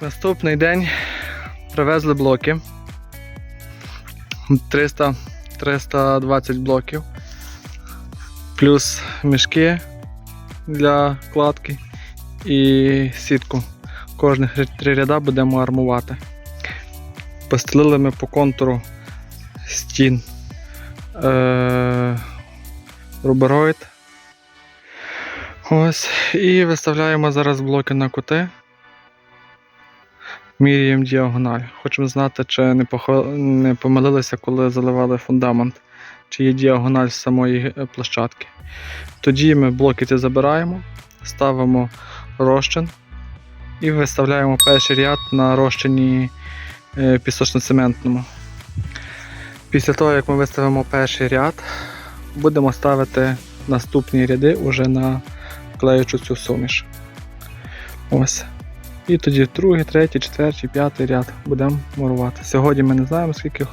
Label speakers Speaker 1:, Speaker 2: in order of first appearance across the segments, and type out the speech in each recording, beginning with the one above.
Speaker 1: Наступний день привезли блоки. 300, 320 блоків. Плюс мішки для кладки і сітку. Кожних три ряда будемо армувати. Постелили ми по контуру стін е- рубероїд. Ось. І виставляємо зараз блоки на кути. Міряємо діагональ. Хочемо знати, чи не, похо... не помилилися, коли заливали фундамент, чи є діагональ з самої е, площадки. Тоді ми блоки ці забираємо, ставимо розчин і виставляємо перший ряд на розчині е, пісочно-цементному. Після того, як ми виставимо перший ряд, будемо ставити наступні ряди уже на клеючу цю суміш. Ось. І тоді другий, третій, четвертий, п'ятий ряд будемо мурувати. Сьогодні ми не знаємо скільки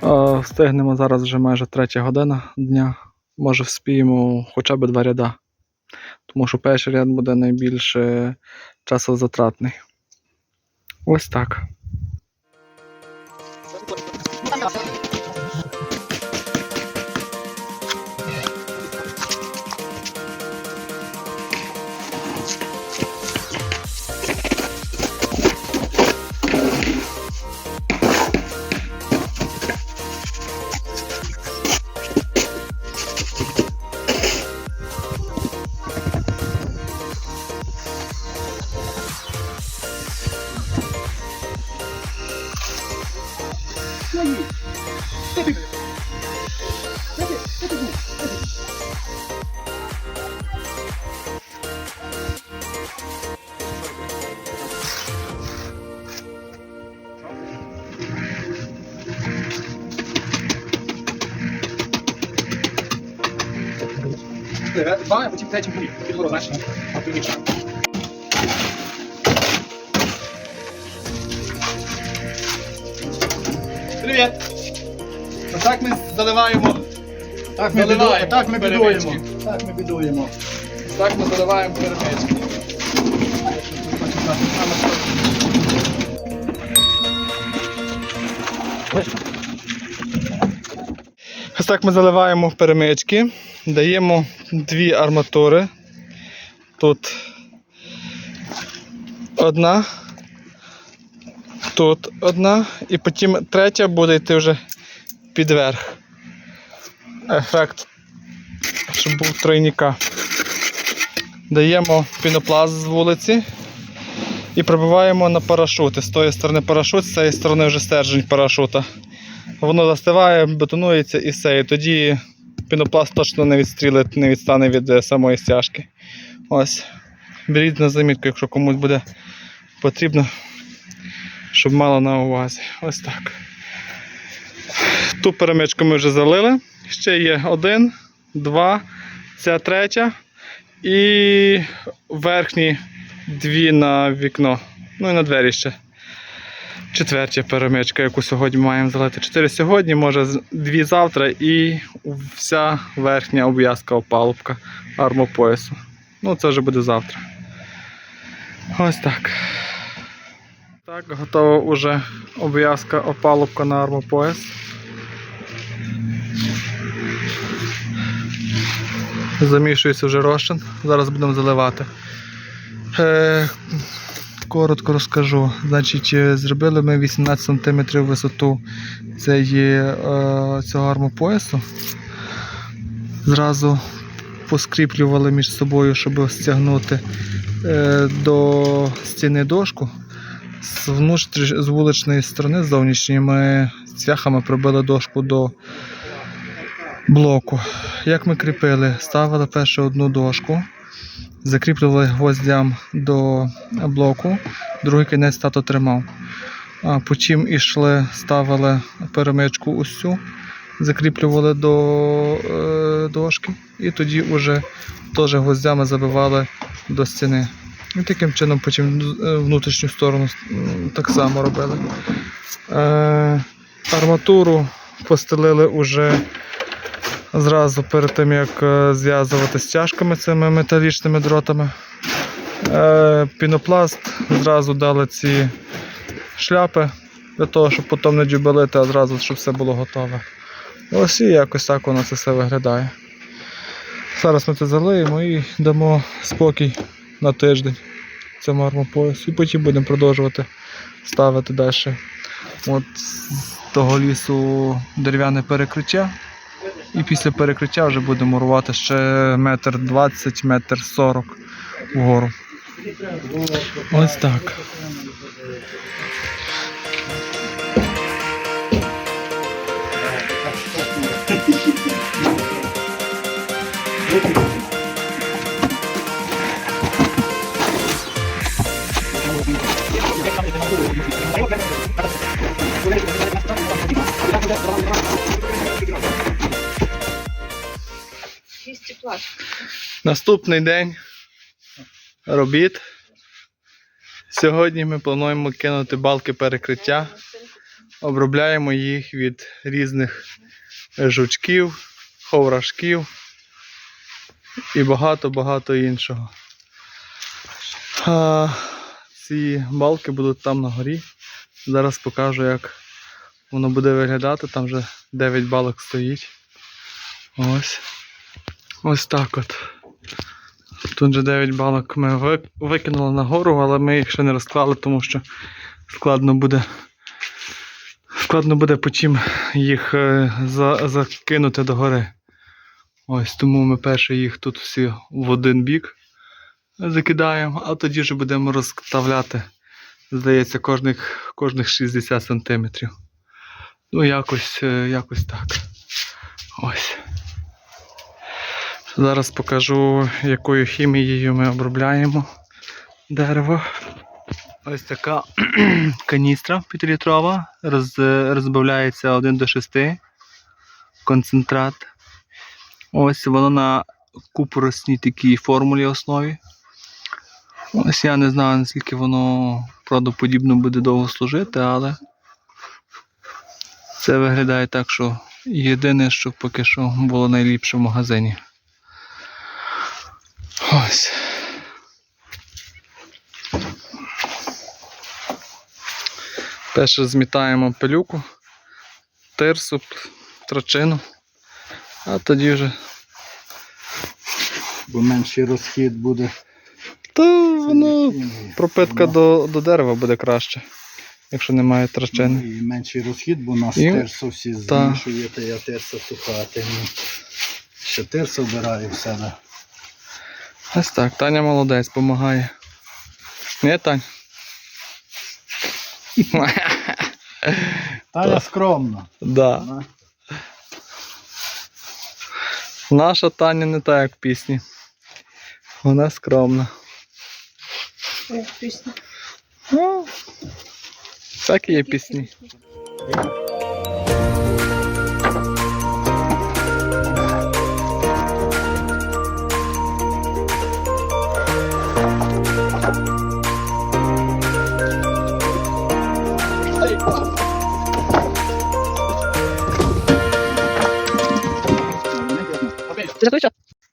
Speaker 1: а, встигнемо. Зараз вже майже третя година дня. Може вспіємо хоча б два ряда. Тому що перший ряд буде найбільш часозатратний. Ось так.
Speaker 2: Два, а потім третій горіх. Підгору значення. А примічаємо. Привіт! Так ми заливаємо.
Speaker 3: Так ми,
Speaker 2: Заливаємо
Speaker 3: так ми бідуємо. Так ми бідуємо.
Speaker 2: Так ми заливаємо перемички.
Speaker 1: Ось так ми заливаємо перемички, даємо дві арматури. Тут одна, тут одна, і потім третя буде йти вже під верх. Ефект, щоб був тройніка. Даємо пінопласт з вулиці і пробиваємо на парашути. З тої сторони парашут, з цієї сторони вже стержень парашута. Воно застиває, бетонується і все. І тоді пінопласт точно не відстрілить, не відстане від е, самої стяжки. Ось. Беріть на замітку, якщо комусь буде потрібно, щоб мало на увазі. Ось так. Ту перемичку ми вже залили. Ще є один, два, ця третя. І верхні дві на вікно. Ну і на двері ще. Четвертя перемичка, яку сьогодні маємо залити. Чотири сьогодні, може дві завтра і вся верхня обв'язка опалубка армопоясу. Ну, це вже буде завтра. Ось так. Так, готова вже обв'язка опалубка на армопояс. Замішується вже розчин. Зараз будемо заливати. Е, коротко розкажу. Значить, е, зробили ми 18 см висоту е, цього армопоясу. Зразу поскріплювали між собою, щоб стягнути до стіни дошку. З, внутрі, з вуличної сторони, з зовнішньої, ми цвяхами пробили дошку до блоку. Як ми кріпили? Ставили першу одну дошку, закріплювали гвоздям до блоку, другий кінець тато тримав. Потім ішли, ставили перемичку усю, закріплювали до е, дошки і тоді вже теж гвоздями забивали до стіни. І таким чином потім е, внутрішню сторону так само робили. Е, арматуру постелили уже зразу перед тим, як е, зв'язувати стяжками цими металічними дротами. Е, пінопласт зразу дали ці шляпи для того, щоб потім не джубелити, а зразу, щоб все було готове. Ось і якось так воно це все виглядає. Зараз ми це залиємо і дамо спокій на тиждень цьому армопоясу. І потім будемо продовжувати ставити далі. От з того лісу дерев'яне перекриття. І після перекриття вже будемо мурувати ще метр двадцять, метр сорок вгору. Ось так.
Speaker 4: Чисті плат.
Speaker 1: Наступний день робіт. Сьогодні ми плануємо кинути балки перекриття. Обробляємо їх від різних жучків, ховрашків і багато-багато іншого. Ці балки будуть там на горі. Зараз покажу, як воно буде виглядати. Там вже 9 балок стоїть. Ось. Ось так от. Тут же 9 балок ми викинули нагору, але ми їх ще не розклали, тому що складно буде. Складно буде потім їх е, за, закинути до гори. Ось тому ми перше їх тут всі в один бік закидаємо, а тоді вже будемо розставляти, здається, кожних, кожних 60 сантиметрів. Ну, якось, е, якось так. Ось. Зараз покажу, якою хімією ми обробляємо дерево. Ось така каністра 5-літрова, роз, розбавляється 1 до 6 концентрат. Ось воно на купоросній такій формулі основі. Ось я не знаю, наскільки воно правдоподібно буде довго служити, але це виглядає так, що єдине, що поки що було найліпше в магазині. Ось. Перше змітаємо пилюку, тирсу, трочину, а тоді вже.
Speaker 3: Бо менший розхід буде.
Speaker 1: То воно пропитка до, до дерева буде краще, якщо немає трочини.
Speaker 3: І менший розхід, бо у нас
Speaker 1: І-
Speaker 3: терсо всі
Speaker 1: та.
Speaker 3: змішуєте, я терса суха, ти. Ще терсо вбираю в себе.
Speaker 1: Ось так, Таня молодець, допомагає. Не, Тань?
Speaker 3: Таня скромно.
Speaker 1: да. Наша Таня не так, як в пісні. Вона скромна.
Speaker 4: Ой, пісня.
Speaker 1: Ну, всякі є пісні.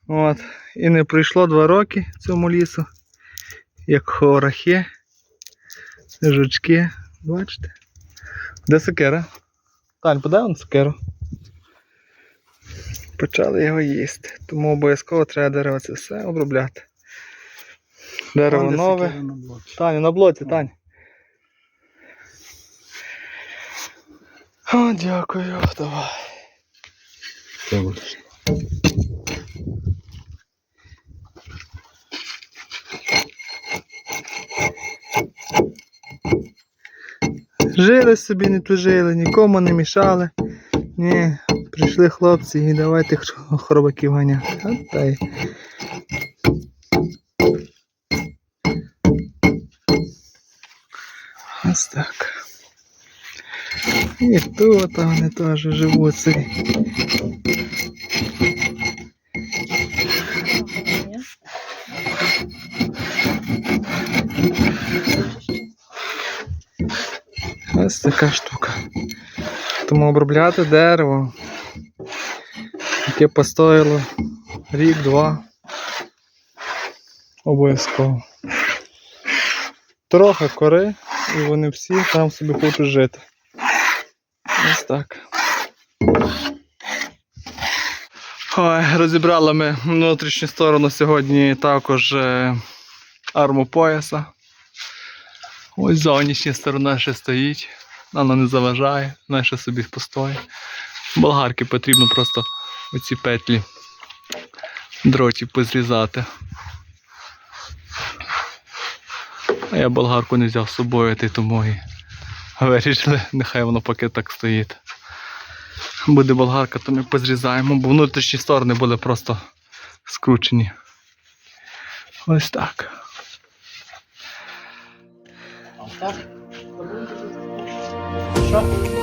Speaker 1: От. І не пройшло два роки цьому лісу, як хорахи, жучки. Бачите? Де сокира? Тань, подай он сокиру. Почали його їсти. Тому обов'язково треба дерево це все обробляти. Дерево нове.
Speaker 3: Сокира на блоці,
Speaker 1: Тань. О, дякую, давай. Жили собі, не тужили, нікому не мішали. Ні, прийшли хлопці і давайте хр- хробаків ганяти. Ось так. І тут вони теж живуть. Ось така штука. Тому обробляти дерево, яке постояло рік-два. Обов'язково. трохи кори, і вони всі там собі хочуть жити. Ось так. Ой, розібрали ми внутрішню сторону сьогодні також е, арму пояса. Ось зовнішня сторона ще стоїть, вона не заважає, вона собі постоїть. Болгарки потрібно просто оці петлі дротів позрізати. А я болгарку не взяв з собою, ти тому і вирішили, нехай воно поки так стоїть. Буде болгарка, то ми позрізаємо, бо внутрішні сторони були просто скручені. Ось так.
Speaker 2: Що?